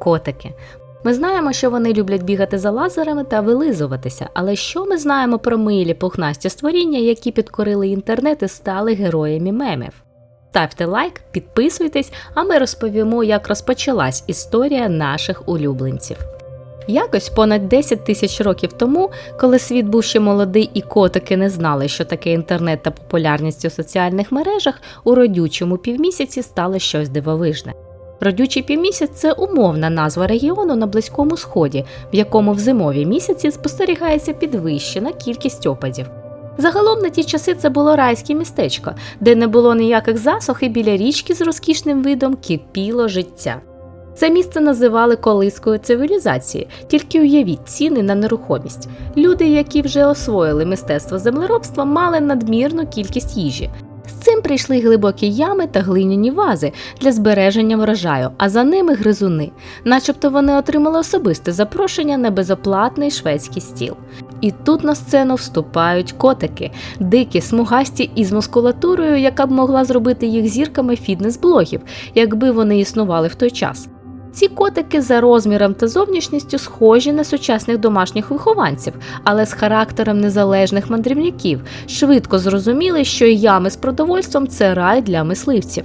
котики. Ми знаємо, що вони люблять бігати за лазерами та вилизуватися, але що ми знаємо про милі пухнасті створіння, які підкорили інтернет і стали героями мемів? Ставте лайк, підписуйтесь, а ми розповімо, як розпочалась історія наших улюбленців. Якось понад 10 тисяч років тому, коли світ був ще молодий і котики не знали, що таке інтернет та популярність у соціальних мережах, у родючому півмісяці стало щось дивовижне. Родючий півмісяць це умовна назва регіону на Близькому Сході, в якому в зимові місяці спостерігається підвищена кількість опадів. Загалом на ті часи це було райське містечко, де не було ніяких засох і біля річки з розкішним видом кипіло життя. Це місце називали колискою цивілізації, тільки уявіть ціни на нерухомість. Люди, які вже освоїли мистецтво землеробства, мали надмірну кількість їжі. З прийшли глибокі ями та глиняні вази для збереження врожаю, а за ними гризуни, начебто вони отримали особисте запрошення на безоплатний шведський стіл. І тут на сцену вступають котики, дикі, смугасті із мускулатурою, яка б могла зробити їх зірками фітнес-блогів, якби вони існували в той час. Ці котики за розміром та зовнішністю схожі на сучасних домашніх вихованців, але з характером незалежних мандрівників, швидко зрозуміли, що ями з продовольством це рай для мисливців.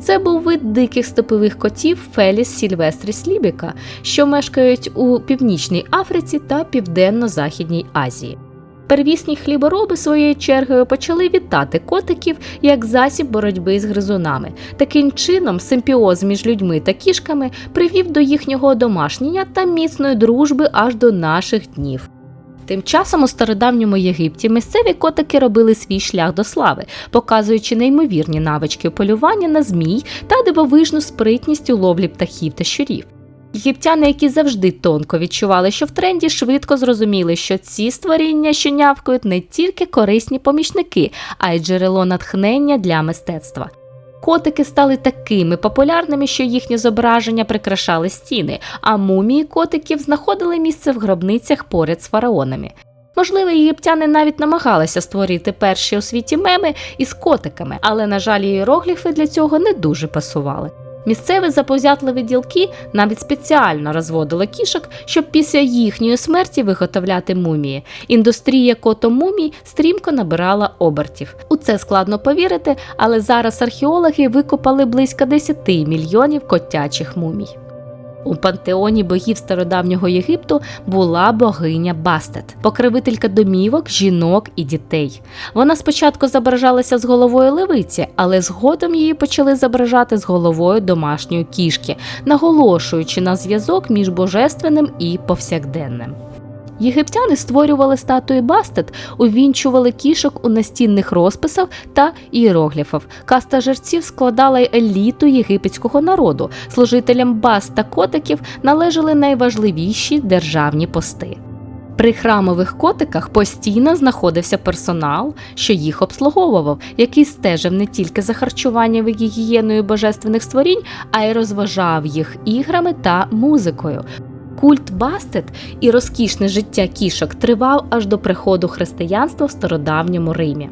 Це був вид диких степових котів Феліс Сільвестріс лібіка, що мешкають у Північній Африці та Південно-Західній Азії. Первісні хлібороби своєю чергою почали вітати котиків як засіб боротьби з гризунами. Таким чином, симпіоз між людьми та кішками привів до їхнього одомашнення та міцної дружби аж до наших днів. Тим часом у стародавньому Єгипті місцеві котики робили свій шлях до слави, показуючи неймовірні навички полювання на змій та дивовижну спритність у ловлі птахів та щурів. Єгиптяни, які завжди тонко відчували, що в тренді, швидко зрозуміли, що ці створіння, що нявкають, не тільки корисні помічники, а й джерело натхнення для мистецтва. Котики стали такими популярними, що їхні зображення прикрашали стіни, а мумії котиків знаходили місце в гробницях поряд з фараонами. Можливо, єгиптяни навіть намагалися створити перші у світі меми із котиками, але, на жаль, іерогліфи для цього не дуже пасували. Місцеві заповзятливі ділки навіть спеціально розводили кішок, щоб після їхньої смерті виготовляти мумії. Індустрія котомумій стрімко набирала обертів. У це складно повірити, але зараз археологи викопали близько 10 мільйонів котячих мумій. У пантеоні богів стародавнього Єгипту була богиня Бастет, покривителька домівок, жінок і дітей. Вона спочатку зображалася з головою левиці, але згодом її почали зображати з головою домашньої кішки, наголошуючи на зв'язок між божественним і повсякденним. Єгиптяни створювали статуї Бастет, увінчували кішок у настінних розписах та іерогліфах. Каста жерців складала еліту єгипетського народу. Служителям баст та котиків належали найважливіші державні пости. При храмових котиках постійно знаходився персонал, що їх обслуговував, який стежив не тільки за харчуванням і гігієною божественних створінь, а й розважав їх іграми та музикою. Культ Бастет і розкішне життя кішок тривав аж до приходу християнства в стародавньому Римі.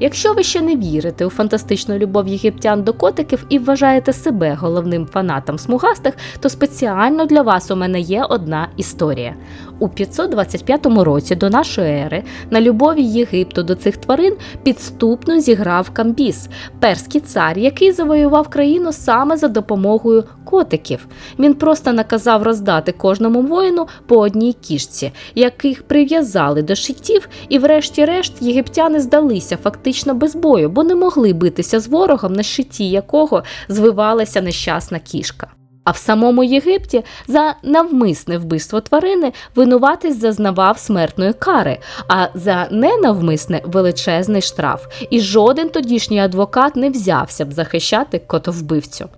Якщо ви ще не вірите у фантастичну любов єгиптян до котиків і вважаєте себе головним фанатом смугастих, то спеціально для вас у мене є одна історія. У 525 році до нашої ери на любові Єгипту до цих тварин підступно зіграв Камбіс, перський цар, який завоював країну саме за допомогою котиків. Він просто наказав роздати кожному воїну по одній кішці, яких прив'язали до щитів, і, врешті-решт, єгиптяни здалися фактично без бою, бо не могли битися з ворогом, на щиті якого звивалася нещасна кішка. А в самому Єгипті за навмисне вбивство тварини винуватець зазнавав смертної кари, а за ненавмисне величезний штраф. І жоден тодішній адвокат не взявся б захищати котовбивцю.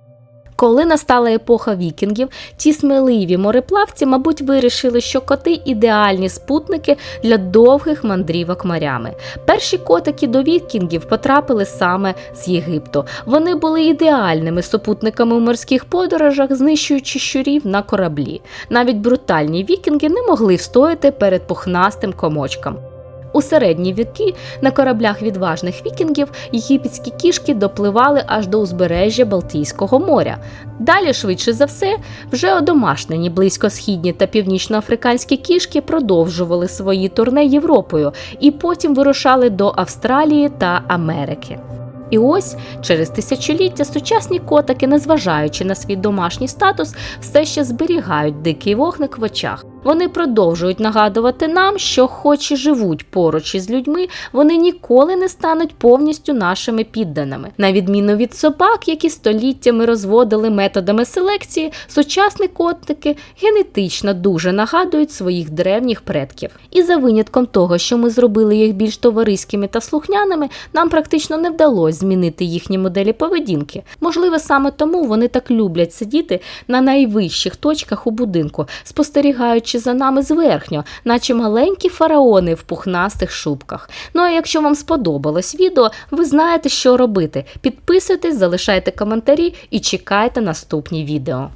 Коли настала епоха вікінгів, ті сміливі мореплавці, мабуть, вирішили, що коти ідеальні спутники для довгих мандрівок морями. Перші котики до вікінгів потрапили саме з Єгипту. Вони були ідеальними супутниками у морських подорожах, знищуючи щурів на кораблі. Навіть брутальні вікінги не могли встояти перед пухнастим комочком. У середні віки на кораблях відважних вікінгів єгипетські кішки допливали аж до узбережжя Балтійського моря. Далі, швидше за все, вже одомашнені близькосхідні та північноафриканські кішки продовжували свої турне Європою і потім вирушали до Австралії та Америки. І ось через тисячоліття сучасні котики, незважаючи на свій домашній статус, все ще зберігають дикий вогник в очах. Вони продовжують нагадувати нам, що, хоч і живуть поруч із людьми, вони ніколи не стануть повністю нашими підданими. На відміну від собак, які століттями розводили методами селекції, сучасні котики генетично дуже нагадують своїх древніх предків. І за винятком того, що ми зробили їх більш товариськими та слухняними, нам практично не вдалося змінити їхні моделі поведінки. Можливо, саме тому вони так люблять сидіти на найвищих точках у будинку, спостерігаючи за нами зверхньо, наче маленькі фараони в пухнастих шубках. Ну а якщо вам сподобалось відео, ви знаєте, що робити. Підписуйтесь, залишайте коментарі і чекайте наступні відео.